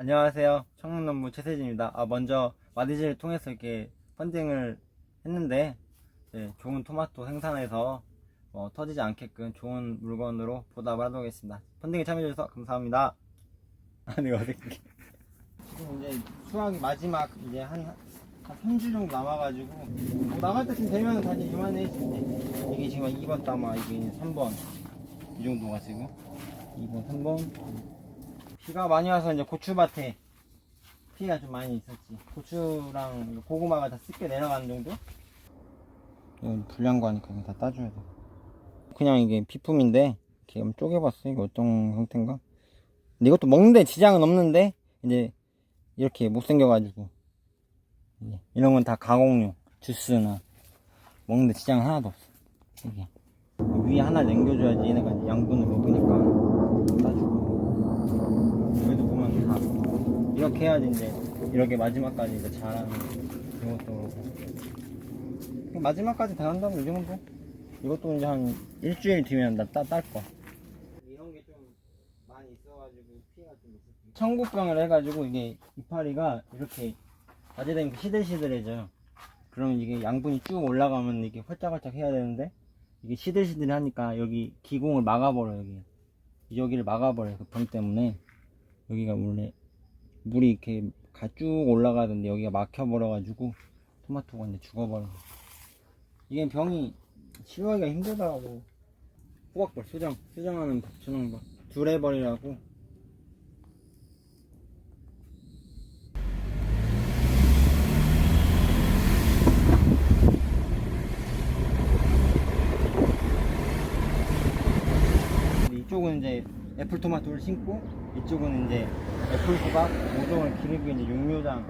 안녕하세요. 청년농부 최세진입니다. 아, 먼저 마디즈를 통해서 이렇게 펀딩을 했는데 네, 좋은 토마토 생산해서 어, 터지지 않게끔 좋은 물건으로 보답을 하도록 하겠습니다. 펀딩에 참여해주셔서 감사합니다. 아니 어색해. 지금 이제 수학이 마지막 이제 한, 한 3주 정도 남아가지고 뭐 나갈 때쯤 되면 다시 이만해지는데 이게 지금 2번 따마 이게 3번 이 정도가 지금 2번 3번 비가 많이 와서 이제 고추밭에 피가 좀 많이 있었지. 고추랑 고구마가 다 습게 내려가는 정도? 이건 불량거 하니까 이거 다 따줘야 돼. 그냥 이게 비품인데, 한번 쪼개봤어. 이거 어떤 형태인가? 근데 이것도 먹는데 지장은 없는데, 이제 이렇게 못생겨가지고. 이런 건 다 가공용. 주스나. 먹는데 지장 하나도 없어. 이게. 위에 하나 남겨줘야지 얘네가 양분을 먹으니까 따주고. 여기도 보면 다 이렇게 해야지 이제 이렇게 마지막까지 이제 잘하는 이것도 그렇고. 마지막까지 다 한다면 이 정도? 이것도 이제 한 일주일 뒤면 나딸 거. 이런 게 좀 많이 있어가지고 피해가 좀 있었어. 청국병을 해가지고 이게 이파리가 이렇게 낮에 시들시들해져요. 그러면 이게 양분이 쭉 올라가면 이게 활짝활짝 해야 되는데 이게 시들시들 하니까 여기 기공을 막아버려 여기 여기를 막아버려 그 병 때문에 여기가 원래 물이 이렇게 가쭉 올라가던데 여기가 막혀버려가지고 토마토가 이제 죽어버려. 이게 병이 치료하기가 힘들더라고. 호박벌 수정, 수정하는 거. 두레벌이라고. 이쪽은 이제 애플 토마토를 심고 이쪽은 이제 애플 수박 모종을 기르기 이제 육묘장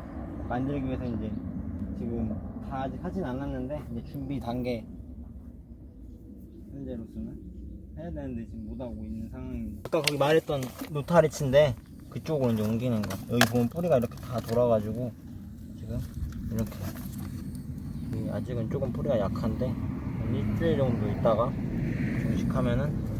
만들기 위해서 이제 지금 다 아직 하진 않았는데 이제 준비 단계 현재로서는 해야 되는데 지금 못 하고 있는 상황입니다. 아까 거기 말했던 노타리치인데 그쪽으로 이제 옮기는 거. 여기 보면 뿌리가 이렇게 다 돌아가지고 지금 이렇게 아직은 조금 뿌리가 약한데 한 일주일 정도 있다가 중식하면은 맞죠.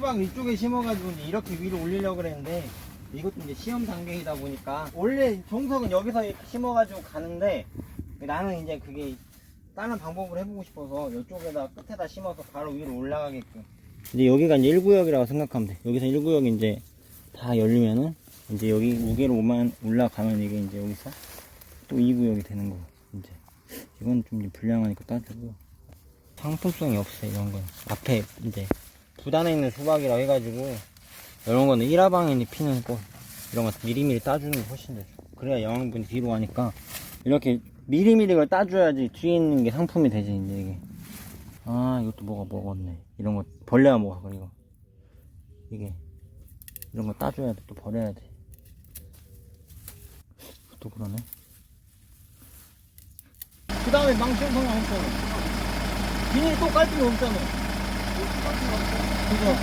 수박 이쪽에 심어가지고 이제 이렇게 위로 올리려고 그랬는데 이것도 이제 시험 단계이다 보니까 원래 정석은 여기서 이렇게 심어가지고 가는데 나는 이제 그게 다른 방법을 해보고 싶어서 이쪽에다 끝에다 심어서 바로 위로 올라가게끔. 이제 여기가 이제 1구역이라고 생각하면 돼. 여기서 1구역이 이제 다 열리면은 이제 여기 무게로만 올라가면 이게 이제 여기서 또 2구역이 되는 거고 이제. 이건 좀 이제 불량하니까 따주고. 상품성이 없어 이런 건. 앞에 이제 부단에 있는 수박이라고 해가지고 이런 거는 일화방에 피는 꽃 이런 거 미리미리 따주는 게 훨씬 더 좋아. 그래야 영양분이 뒤로 가니까 이렇게 미리미리 걸 따줘야지 뒤에 있는 게 상품이 되지 이제 이게. 아 이것도 뭐가 먹었네. 이런 거 벌레가 먹어 이거. 이게 이런 거 따줘야 돼. 또 버려야 돼. 또 그러네. 그 다음에 망치는 상관 없잖아 비닐 또깔 필요 없잖아 그거.